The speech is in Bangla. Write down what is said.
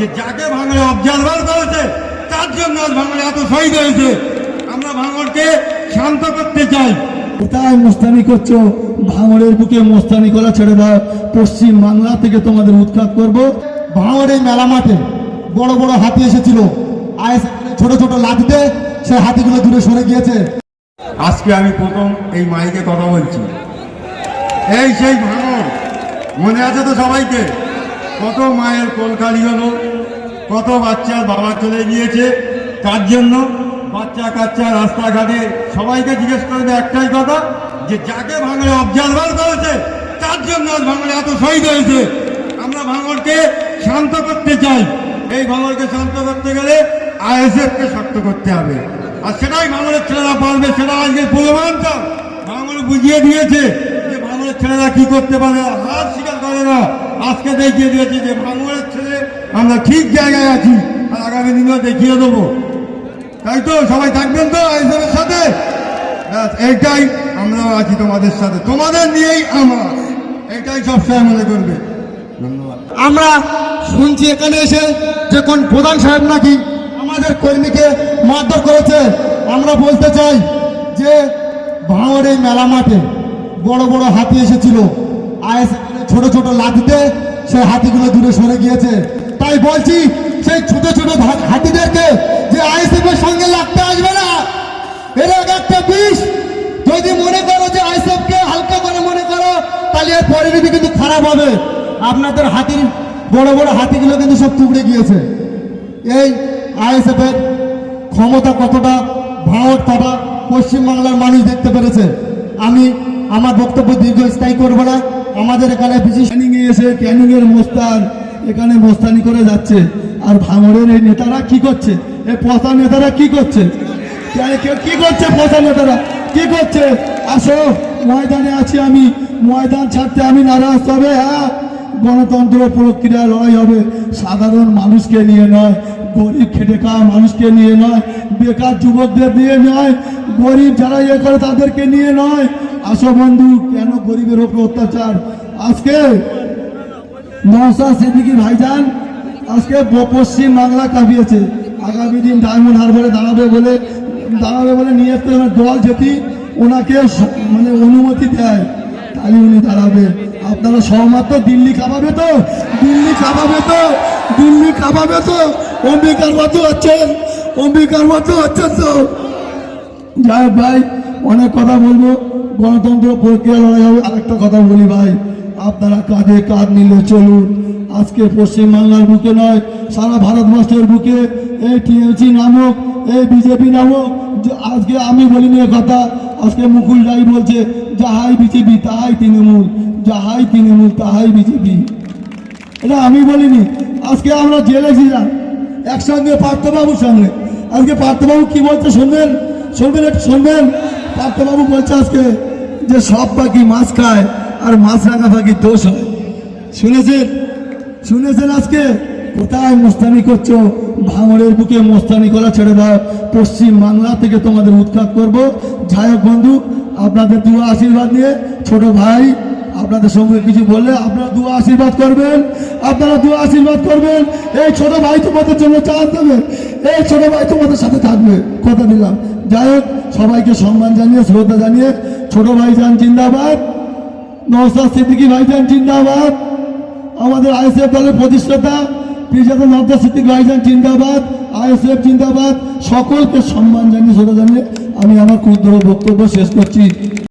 যে যাকে ভাঙড়ে অবজারভার করেছে তার জন্য আজ ভাঙড়ে এত শহীদ হয়েছে। আমরা ভাঙড়কে শান্ত করতে চাই। কোথায় মোস্তানি করছ? ভাঙড়ের বুকে মোস্তানি করা ছেড়ে দাও। পশ্চিম বাংলা থেকে তোমাদের উৎখাত করব। ভাঙড়ের মেলা মাঠে বড় বড় হাতি এসেছিল। আইএস ছোট ছোট লাঠিতে সে হাতিগুলো দূরে সরে গিয়েছে। আজকে আমি প্রথম এই মাইকে কথা বলছি। এই সেই ভাঙন মনে আছে তো সবাইকে? কত মায়ের কোল খালি হলো, কত বাচ্চার বাবা চলে গিয়েছে, তার জন্য বাচ্চা কাচ্চা রাস্তাঘাটে সবাইকে জিজ্ঞেস করবে একটাই কথা, যে যাকে ভাঙড়ে অবজারভার করেছে, তার জন্য ভাঙড়ে এত শহীদ হয়েছে। আমরা ভাঙড়কে শান্ত করতে চাই। এই ভাঙড়কে শান্ত করতে গেলে আইএসএফকে শক্ত করতে হবে। আর সেটাই ভাঙড়ের ছেলেরা পারবে, সেটা আজকে প্রমাণটা। ভাঙড় বুঝিয়ে দিয়েছে যে ভাঙড়ের ছেলেরা কি করতে পারে হার স্বীকার করে না। আজকে দেখিয়ে দিয়েছি যে ভাঙড়ের ছেলে আমরা ঠিক জায়গায় আছি। আর আগামী দিনেও দেখিয়ে দেবো। তাই তো, সবাই থাকবেন তো আইএসএফের সাথে? এইটাই আমরাও আছি তোমাদের সাথে। তোমাদের নিয়েই আমরা এইটাই সবসময় মনে করবে। ধন্যবাদ। আমরা শুনছি এখানে এসে যে কোন প্রধান সাহেব নাকি আমাদের কর্মীকে মারধর করেছে, আমরা বলতে চাই যে ভাঙড়ে মেলা মাঠে বড় বড় হাতি এসেছিল। আইএস ছোট ছোট লাঠিতে সেই হাতিগুলো দূরে সরে গিয়েছে। তাই বলছি, সেই ছোট ছোট হাতিদেরকে যে আইএসএফ এর সঙ্গে লাগতে আসবে না, এর এক একটা বিষ। যদি মনে করো যে আইএসএফ কে হালকা করে মনে করো, তাহলে এর পরিণতি কিন্তু খারাপ হবে। আপনাদের হাতির বড় বড় হাতিগুলো কিন্তু সব টুকরে গিয়েছে। এই আইএসএফ এর ক্ষমতা কতটা ভাওয়ার কটা পশ্চিমবাংলার মানুষ দেখতে পেরেছে। আমি, আমার বক্তব্য দীর্ঘস্থায়ী করব না। আমাদের এখানে বিশেষ ক্যানিং এ এসে ক্যানিং এর মোস্তান এখানে মোস্তানি করে যাচ্ছে। আর ভাঙড়ের এই নেতারা কি করছে? এই পচা নেতারা কি করছে? কি করছে পচা নেতারা? কি করছে? আসো, ময়দানে আছি আমি। ময়দান ছাড়তে আমি নারাজ, তবে হ্যাঁ গণতন্ত্র প্রক্রিয়া লড়াই হবে। সাধারণ মানুষকে নিয়ে নয়, গরিব খেটে খাওয়া মানুষকে নিয়ে নয়, বেকার যুবকদের নিয়ে নয়, গরিব যারা ইয়ে করে তাদেরকে নিয়ে নয়। আসো বন্ধু, কেন গরিবের ওপর অত্যাচার? আজকে নওসা সিদ্দিকি ভাইজান আজকে পশ্চিম বাংলা কাঁপিয়েছে। আগামী দিন ডায়মন্ড হারবারে দাঁড়াবে বলে দাঁড়াবে বলে নিয়ে আসতে হবে দল যদি ওনাকে মানে অনুমতি দেয়, তাহলে উনি দাঁড়াবে। আপনারা সহমত তো? দিল্লি কাঁপাবে তো? দিল্লি কাঁপাবে তো? দিল্লি কাঁপাবে তো? অম্বিকার মতো হচ্ছেন অম্বিকার মতো হচ্ছেন তো? যাই ভাই, অনেক কথা বলব। গণতন্ত্র প্রক্রিয়া লড়াই হবে। আরেকটা কথা বলি ভাই, আপনারা কাঁধে কাঁধ নিলে চলুন। আজকে পশ্চিমবাংলার বুকে নয়, সারা ভারতবর্ষের বুকে এই টিএমসি নামক, এই বিজেপি নামক আজকে আমি বলিনি কথা, আজকে মুকুল রায় বলছে, যাহাই বিজেপি, তাহাই তৃণমূল, যাহাই তৃণমূল, তাহাই বিজেপি। এটা আমি বলিনি। আজকে আমরা জেলে ছিলাম, একসঙ্গে পার্থবাবুর সঙ্গে। আজকে পার্থবাবু কি বলছে শুনবেন? শুনবেন একটু শুনবেন? পার্থবাবু বলছে আজকে যে সব পাখি মাছ খায় আর মাছ রাখা পাখি দোষ হয়। শুনেছেন? শুনেছেন আজকে? কোথায় মোস্তানি করছ? ভাঙড়ের বুকে মোস্তানি করা ছেড়ে দাও। পশ্চিম বাংলা থেকে তোমাদের উৎখাত করব। যাই হোক বন্ধু, আপনাদের দু আশীর্বাদ নিয়ে ছোট ভাই আপনাদের সঙ্গে কিছু বললে আপনারা দু আশীর্বাদ করবেন। আপনারা দু আশীর্বাদ করবেন। এই ছোট ভাই তোমাদের জন্য চান্স দেবে। এই ছোট ভাই তোমাদের সাথে থাকবে। কথা দিলাম। যাই হোক, সবাইকে সম্মান জানিয়ে, শ্রদ্ধা জানিয়ে ছোট ভাই যান জিন্দাবাদ নওসাদ সিদ্দিকি ভাইজান জিন্দাবাদ, আমাদের আইএসএফ দলের প্রতিষ্ঠাতা পিজাত নদ্দা সিদ্দিক ভাইজান জিন্দাবাদ, আইএসএফ জিন্দাবাদ, সকলকে সম্মান জানিয়ে শ্রোতা জানিয়ে আমি আমার ক্ষুদ্র বক্তব্য শেষ করছি।